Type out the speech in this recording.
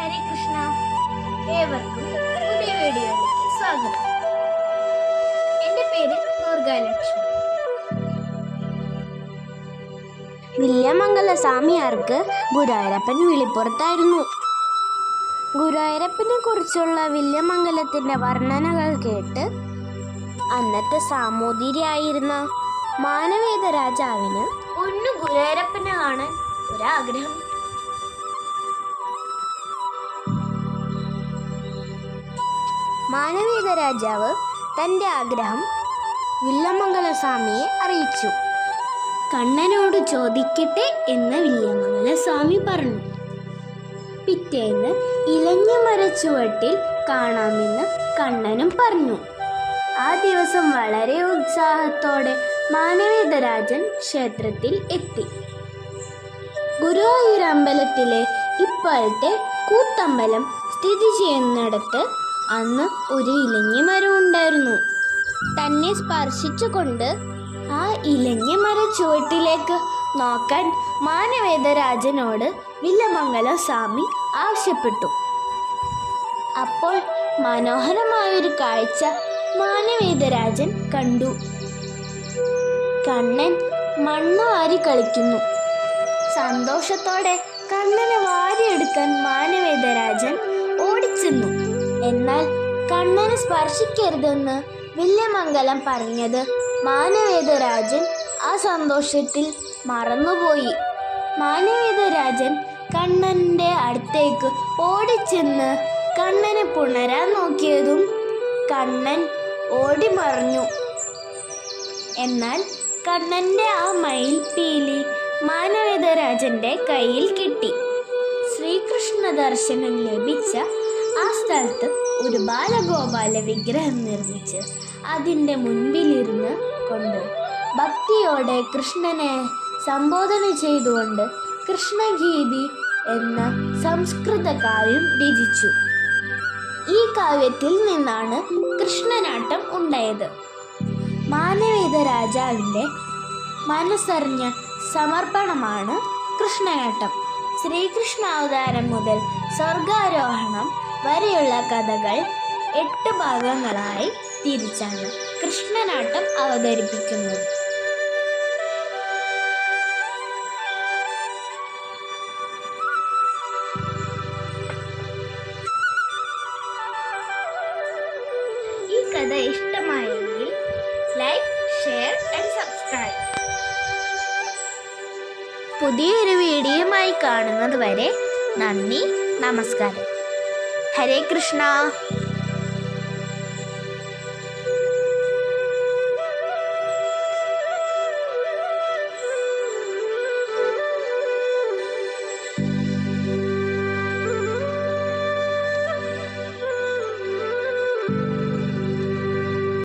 ഹരേ കൃഷ്ണ. ഏവർക്കും പുതിയ വീഡിയോയിലേക്ക് സ്വാഗതം. എന്റെ പേര് ദുർഗാലക്ഷ്മി. വില്യമംഗല സ്വാമിയാർക്ക് ഗുരുവായൂരപ്പൻ വിളിപ്പുറത്തായിരുന്നു. ഗുരുവായൂരപ്പനെ കുറിച്ചുള്ള വില്യമംഗലത്തിന്റെ വർണനകൾ കേട്ട് അന്നത്തെ സാമൂതിരിയായിരുന്ന മാനവേദ രാജാവിന് ഒന്ന് ഗുരുവായൂരപ്പനെ കാണാൻ ഒരാഗ്രഹം. മാനവേദ രാജാവ് തന്റെ ആഗ്രഹം വില്ലമംഗല സ്വാമിയെ അറിയിച്ചു. കണ്ണനോട് ചോദിക്കട്ടെ എന്ന് വില്ലമംഗലസ്വാമി പറഞ്ഞു. പിറ്റേന്ന് ഇലഞ്ഞ മരച്ചുവട്ടിൽ കാണാമെന്ന് കണ്ണനും പറഞ്ഞു. ആ ദിവസം വളരെ ഉത്സാഹത്തോടെ മാനവേദരാജൻ ക്ഷേത്രത്തിൽ എത്തി. ഗുരുവായൂർ അമ്പലത്തിലെ ഇപ്പോഴത്തെ കൂത്തമ്പലം സ്ഥിതി ചെയ്യുന്നിടത്ത് അന്ന് ഒരു ഇലഞ്ഞി മരം ഉണ്ടായിരുന്നു. തന്നെ സ്പർശിച്ചുകൊണ്ട് ആ ഇലഞ്ഞി മര ചുവട്ടിലേക്ക് നോക്കാൻ മാനവേദരാജനോട് വില്ലമംഗല സ്വാമി ആവശ്യപ്പെട്ടു. അപ്പോൾ മനോഹരമായൊരു കാഴ്ച മാനവേദരാജൻ കണ്ടു. കണ്ണൻ മണ്ണ് വാരി കളിക്കുന്നു. സന്തോഷത്തോടെ കണ്ണനെ വാരിയെടുക്കാൻ മാനവേദരാജൻ ഓടിച്ചെന്നു. എന്നാൽ കണ്ണനെ സ്പർശിക്കരുതെന്ന് വില്യമംഗലം പറഞ്ഞത് മാനവേദരാജൻ ആ സന്തോഷത്തിൽ മറന്നുപോയി. മാനവേദരാജൻ കണ്ണന്റെ അടുത്തേക്ക് ഓടിച്ചെന്ന് കണ്ണനെ പുണരാൻ നോക്കിയതും കണ്ണൻ ഓടി മറഞ്ഞു. എന്നാൽ കണ്ണന്റെ ആ മയിൽ പീലി മാനവേദരാജന്റെ കയ്യിൽ കിട്ടി. ശ്രീകൃഷ്ണ ദർശനം ലഭിച്ച ആ സ്ഥലത്ത് ഒരു ബാലഗോപാല വിഗ്രഹം നിർമ്മിച്ച് അതിന്റെ മുൻപിലിരുന്ന് കൊണ്ട് ഭക്തിയോടെ കൃഷ്ണനെ സംബോധന ചെയ്തുകൊണ്ട് കൃഷ്ണഗീതി എന്ന സംസ്കൃത കാവ്യം രചിച്ചു. ഈ കാവ്യത്തിൽ നിന്നാണ് കൃഷ്ണനാട്ടം ഉണ്ടായത്. മാനവേദ രാജാവിന്റെ മനസ്സറിഞ്ഞ സമർപ്പണമാണ് കൃഷ്ണനാട്ടം. ശ്രീകൃഷ്ണ അവതാരം മുതൽ സ്വർഗാരോഹണം വരെയുള്ള കഥകൾ എട്ട് ഭാഗങ്ങളായി തിരിച്ചാണ് കൃഷ്ണനാട്ടം അവതരിപ്പിക്കുന്നത്. ഈ കഥ ഇഷ്ടമായെങ്കിൽ ലൈക്ക് ഷെയർ ആൻഡ് സബ്സ്ക്രൈബ് പുതിയൊരു വീഡിയോയുമായി കാണുന്നത് വരെ നന്ദി നമസ്കാരം. ഹരേ കൃഷ്ണ